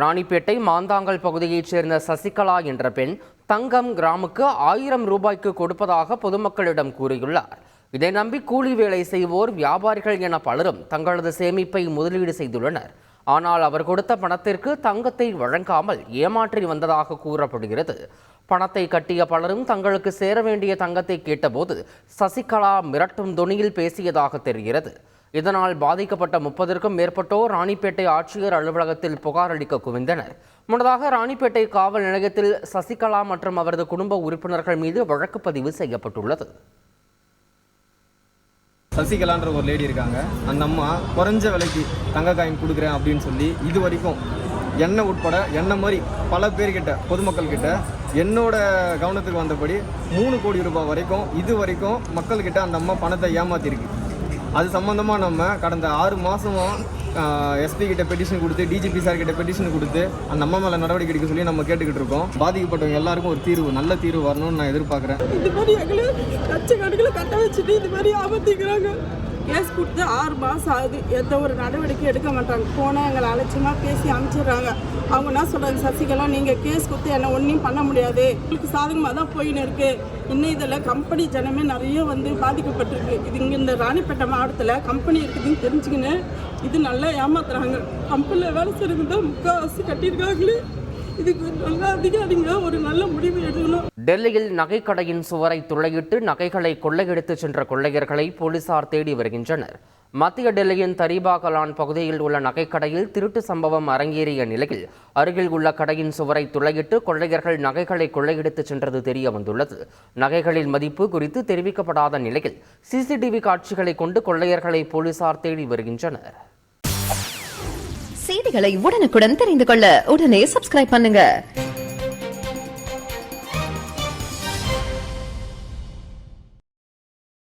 ராணிப்பேட்டை மாந்தாங்கல் பகுதியைச் சேர்ந்த சசிகலா என்ற பெண் தங்கம் கிராமுக்கு ஆயிரம் ரூபாய்க்கு கொடுப்பதாக பொதுமக்களிடம் கூறியுள்ளார். இதை நம்பி கூலி வேலை செய்வோர் வியாபாரிகள் என பலரும் தங்களது சேமிப்பை முதலீடு செய்துள்ளனர். ஆனால் அவர் கொடுத்த பணத்திற்கு தங்கத்தை வழங்காமல் ஏமாற்றி வந்ததாக கூறப்படுகிறது. பணத்தை கட்டிய பலரும் தங்களுக்கு சேர வேண்டிய தங்கத்தை கேட்டபோது சசிகலா மிரட்டும் தொனியில் பேசியதாக தெரிகிறது. இதனால் பாதிக்கப்பட்ட முப்பதற்கும் மேற்பட்டோர் ராணிப்பேட்டை ஆட்சியர் அலுவலகத்தில் புகார் அளிக்க குவிந்தனர். முன்னதாக ராணிப்பேட்டை காவல் நிலையத்தில் சசிகலா மற்றும் அவரது குடும்ப உறுப்பினர்கள் மீது வழக்கு பதிவு செய்யப்பட்டுள்ளது. சசிகலான்ற ஒரு லேடி இருக்காங்க. அந்த அம்மா குறைஞ்ச விலைக்கு தங்க காயின் கொடுக்குறேன் அப்படின்னு சொல்லி இது வரைக்கும் என்னை உட்பட என்ன மாதிரி பல பேர்கிட்ட பொதுமக்கள் கிட்ட என்னோட கவனத்துக்கு வந்தபடி மூணு கோடி ரூபாய் வரைக்கும் இது வரைக்கும் மக்கள்கிட்ட அந்த அம்மா பணத்தை ஏமாத்திருக்கு. அது சம்மந்தமாக நம்ம கடந்த ஆறு மாதமும் எஸ்பி கிட்ட பெட்டிஷன் கொடுத்து டிஜிபி சார் கிட்ட பெட்டிஷன் கொடுத்து அந்த அம்மா மேலே நடவடிக்கை எடுக்க சொல்லி நம்ம கேட்டுக்கிட்டு இருக்கோம். பாதிக்கப்பட்டவங்க எல்லாருக்கும் ஒரு தீர்வு நல்ல தீர்வு வரணும்னு நான் எதிர்பார்க்குறேன். இது மாதிரி எங்களை லட்சக்கணக்கில் கட்ட வச்சுட்டு இது மாதிரி ஆபத்திக்கிறாங்க. கேஸ் கொடுத்து ஆறு மாதம் ஆகுது. எந்த ஒரு நடவடிக்கை எடுக்க மாட்டாங்க. போனால் எங்களை அலட்சியமாக பேசி அனுப்பிச்சிடுறாங்க அவங்க என்ன சொல்கிறாங்க சசிகலா நீங்கள் கேஸ் கொடுத்து என்ன ஒன்றையும் பண்ண முடியாது. உங்களுக்கு சாதகமாக தான் போயின்னு இருக்கு. இன்னும் இதில் கம்பெனி ஜனமே நிறைய வந்து பாதிக்கப்பட்டிருக்கு. இது இங்கே இந்த ராணிப்பேட்டை மாவட்டத்தில் கம்பெனி இருக்குதுன்னு தெரிஞ்சுக்கின்னு இது நல்லா ஏமாத்துறாங்க. கம்பெனியில் வேலை செய்கிறது தான் முக்கால்வாசி கட்டியிருக்காங்களே. இதுக்கு நல்ல அதிகாரிங்க ஒரு நல்ல முடிவு எடுக்கணும். டெல்லியில் நகைக்கடையின் சுவரை துளையிட்டு நகைகளை கொள்ளையடித்துச் சென்ற கொள்ளையர்களை போலீசார் தேடி வருகின்றனர். மத்திய டெல்லியின் தரீபா கலான் பகுதியில் உள்ள நகைக்கடையில் திருட்டு சம்பவம் அரங்கேறிய நிலையில் அருகில் உள்ள கடையின் சுவரை துளையிட்டு கொள்ளையர்கள் நகைகளை கொள்ளையடித்துச் சென்றது தெரிய வந்துள்ளது நகைகளின் மதிப்பு குறித்து தெரிவிக்கப்படாத நிலையில் சிசிடிவி காட்சிகளை கொண்டு கொள்ளையர்களை போலீசார் தேடி வருகின்றனர். செய்திகளை உடனுக்குடன் தெரிந்து கொள்ள உடனே சப்ஸ்கிரைப் பண்ணுங்க.